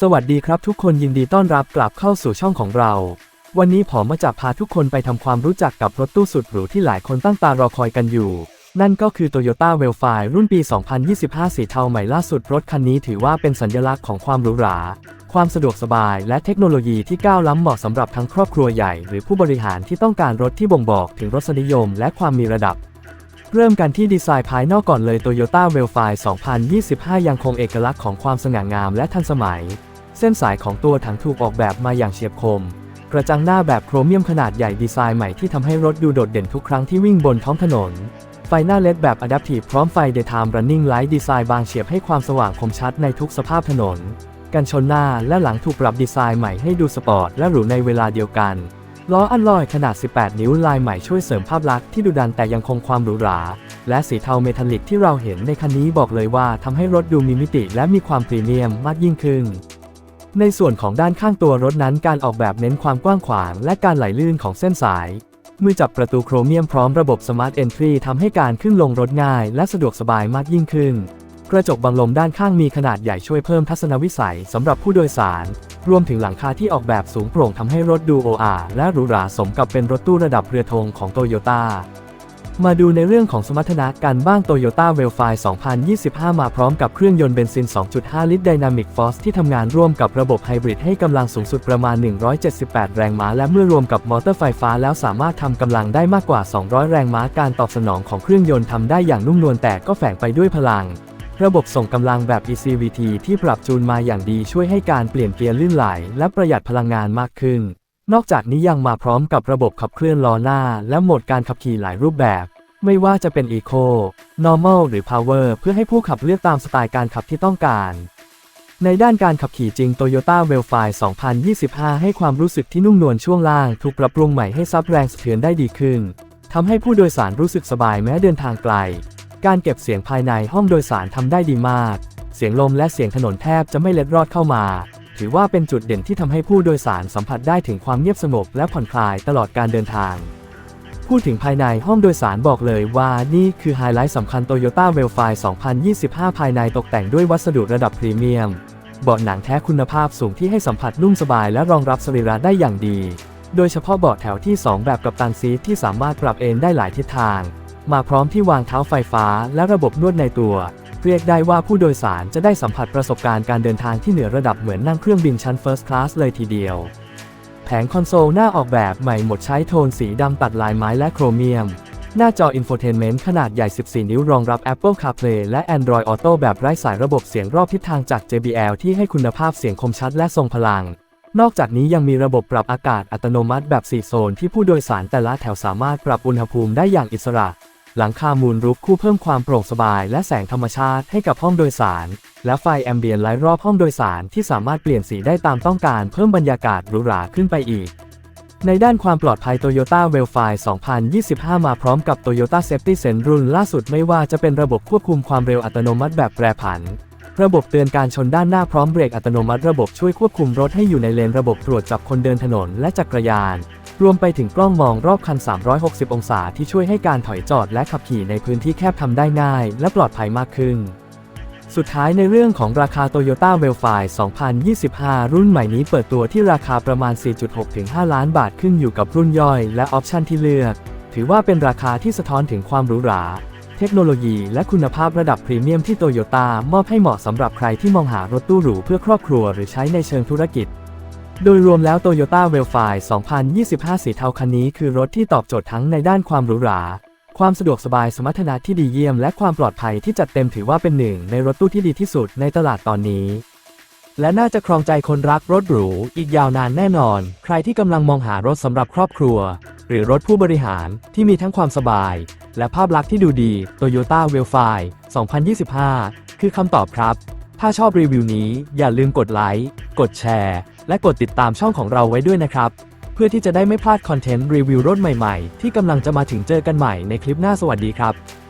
สวัสดีครับทุกคนยินดีต้อนรับกลับเข้าสู่ช่องของเรา วันนี้ผมมาจะพาทุกคนไปทำความรู้จักกับรถตู้สุดหรูที่หลายคนตั้งตารอคอยกันอยู่ นั่นก็คือ Toyota w e l f i รุ่นปี 2025 สีเทาใหม่ล่าสุดรถคันนี้ถือว่าเป็นสัญลักษณ์ของความหรูหรา ความสะดวกสบายและเทคโนโลยีที่ก้าวล้ำเหมาะสำหรับทั้งครอบครัวใหญ่ หรือผู้บริหารที่ต้องการรถที่บ่งบอกถึงรสนิยมและความมีระดับ เริ่มกันที่ดีไซน์ภายนอกก่อนเลย Toyota w e l f i 2025 ยังคงเอกลักษณ์ของความสง่างามและทันสมัย เส้นสายของตัวถังถูกออกแบบมาอย่างเฉียบคม กระจังหน้าแบบโครเมียมขนาดใหญ่ดีไซน์ใหม่ที่ทำให้รถดูโดดเด่นทุกครั้งที่วิ่งบนท้องถนนไฟหน้าเลดแบบ Adaptive พร้อมไฟ Daytime Running Light ดีไซน์บางเฉียบให้ความสว่างคมชัดในทุกสภาพถนน กันชนหน้าและหลังถูกปรับดีไซน์ใหม่ให้ดูสปอร์ตและหรูในเวลาเดียวกัน ล้ออัลลอยขนาด 18 นิ้วลายใหม่ช่วยเสริมภาพลักษณ์ที่ดุดันแต่ยังคงความหรูหรา และสีเทาเมทัลลิกที่เราเห็นในคันนี้บอกเลยว่าทำให้รถดูมีมิติและมีความพรีเมียมมากยิ่งขึ้นในส่วนของด้านข้างตัวรถนั้นการออกแบบเน้นความกว้างขวางและการไหลลื่นของเส้นสาย มือจับประตูโครเมียมพร้อมระบบ Smart Entry ทำให้การขึ้นลงรถง่ายและสะดวกสบายมากยิ่งขึ้น กระจกบังลมด้านข้างมีขนาดใหญ่ช่วยเพิ่มทัศนวิสัยสำหรับผู้โดยสาร รวมถึงหลังคาที่ออกแบบสูงโปร่งทำให้รถดูโออาและหรูหราสมกับเป็นรถตู้ระดับเรือธงของโตโยต้ามาดูในเรื่องของสมรรถนะกันบ้าง Toyota w e l f i 2025 มาพร้อมกับเครื่องยนต์เบนซิน 2.5 ลิตร Dynamic Force ที่ทำงานร่วมกับระบบไฮบริดให้กำลังสูงสุดประมาณ 178 แรงม้า และเมื่อรวมกับมอเตอร์ไฟฟ้าแล้วสามารถทำกำลังได้มากกว่า 200 แรงม้า การตอบสนองของเครื่องยนต์ทำได้อย่างนุ่มนวลแต่ก็แฝงไปด้วยพลัง ระบบส่งกำลังแบบ ECVT ที่ปรับจูนมาอย่างดีช่วยให้การเปลี่ยนเกียร์ลื่นไหลและประหยัดพลังงานมากขึ้น นอกจากนี้ยังมาพร้อมกับระบบขับเคลื่อนล้อหน้า และโหมดการขับขี่หลายรูปแบบ ไม่ว่าจะเป็น Eco Normal หรือ Power เพื่อให้ผู้ขับเลือกตามสไตล์การขับที่ต้องการในด้านการขับขี่จริง Toyota w e l f i 2025 ให้ความรู้สึกที่นุ่มนวลช่วงล่าง ถูกปรับปรุงใหม่ให้ซับแรงสะเทือนได้ดีขึ้น ทำให้ผู้โดยสารรู้สึกสบายแม้เดินทางไกล การเก็บเสียงภายในห้องโดยสารทำได้ดีมาก เสียงลมและเสียงถนนแทบจะไม่เล็ดรอดเข้ามา ถือว่าเป็นจุดเด่นที่ทำให้ผู้โดยสารสัมผัสได้ถึงความเงียบสงบและผ่อนคลายตลอดการเดินทาง พูดถึงภายในห้องโดยสารบอกเลยว่านี่คือไฮไลท์สำคัญ Toyota w e l f i 2025 ภายในตกแต่งด้วยวัสดุระดับพรีเมียมเบาะหนังแท้คุณภาพสูงที่ให้สัมผัสนุ่มสบายและรองรับสรีระได้อย่างดี โดยเฉพาะเบาะแถวที่ 2 แบบกับตันซีทที่สามารถปรับเอนได้หลายทิศทาง มาพร้อมที่วางเท้าไฟฟ้าและระบบนวดในตัว เรียกได้ว่าผู้โดยสารจะได้สัมผัสประสบการณ์การเดินทางที่เหนือระดับเหมือนนั่งเครื่องบินชั้น First Class เลยทีเดียว แผงคอนโซลหน้าออกแบบใหม่หมดใช้โทนสีดำตัดลายไม้และโครเมียม หน้าจออินโฟเทนเมนต์ขนาดใหญ่ 14 นิ้วรองรับ Apple CarPlay และ Android Auto แบบไร้สายระบบเสียงรอบทิศทางจาก JBL ที่ให้คุณภาพเสียงคมชัดและทรงพลังนอกจากนี้ยังมีระบบปรับอากาศอัตโนมัติแบบ 4 โซนที่ผู้โดยสารแต่ละแถวสามารถปรับอุณหภูมิได้อย่างอิสระ หลังคามูลรูฟคู่เพิ่มความโปร่งสบายและแสงธรรมชาติให้กับห้องโดยสาร และไฟแอมเบียนไลท์รอบห้องโดยสารที่สามารถเปลี่ยนสีได้ตามต้องการเพิ่มบรรยากาศหรูหราขึ้นไปอีก ในด้านความปลอดภัย Toyota w e l f i 2025 มาพร้อมกับ Toyota Safety Sense รุ่นล่าสุดไม่ว่าจะเป็นระบบควบคุมความเร็วอัตโนมัติแบบแปรผัน ระบบเตือนการชนด้านหน้าพร้อมเบรกอัตโนมัติระบบช่วยควบคุมรถให้อยู่ในเลนระบบตรวจจับคนเดินถนนและจักรยาน รวมไปถึงกล้องมองรอบคัน 360 องศาที่ช่วยให้การถอยจอดและขับขี่ในพื้นที่แคบทำได้ง่าย และปลอดภัยมากขึ้น สุดท้ายในเรื่องของราคา Toyota w e l f i 2025 รุ่นใหม่นี้เปิดตัวที่ราคาประมาณ 4.6-5ล้านบาทขึ้นอยู่กับรุ่นย่อยและออปชันที่เลือก ถือว่าเป็นราคาที่สะท้อนถึงความหรูหรา เทคโนโลยี และคุณภาพระดับพรีเมียมที่โตโยต้ามอบให้เหมาะสำหรับใครที่มองหารถตู้หรูเพื่อครอบครัวหรือใช้ในเชิงธุรกิจ โดยรวมแล้ว Toyota w e l f i 2025 สีเทาคันนี้คือรถที่ตอบโจทย์ทั้งในด้านความหรูหรา ความสะดวกสบายสมรรถนะที่ดีเยี่ยม และความปลอดภัยที่จัดเต็มถือว่าเป็นหนึ่งในรถตู้ที่ดีที่สุดในตลาดตอนนี้ และน่าจะครองใจคนรักรถหรู อีกยาวนานแน่นอน ใครที่กำลังมองหารถสำหรับครอบครัว หรือรถผู้บริหารที่มีทั้งความสบาย และภาพลักษณ์ที่ดูดี Toyota w e l f i 2025 คือคำตอบครับ ถ้าชอบรีวิวนี้อย่าลืมกดไลค์กดแชร์ และกดติดตามช่องของเราไว้ด้วยนะครับ เพื่อที่จะได้ไม่พลาดคอนเทนต์รีวิวรถใหม่ๆ ที่กำลังจะมาถึงเจอกันใหม่ในคลิปหน้าสวัสดีครับ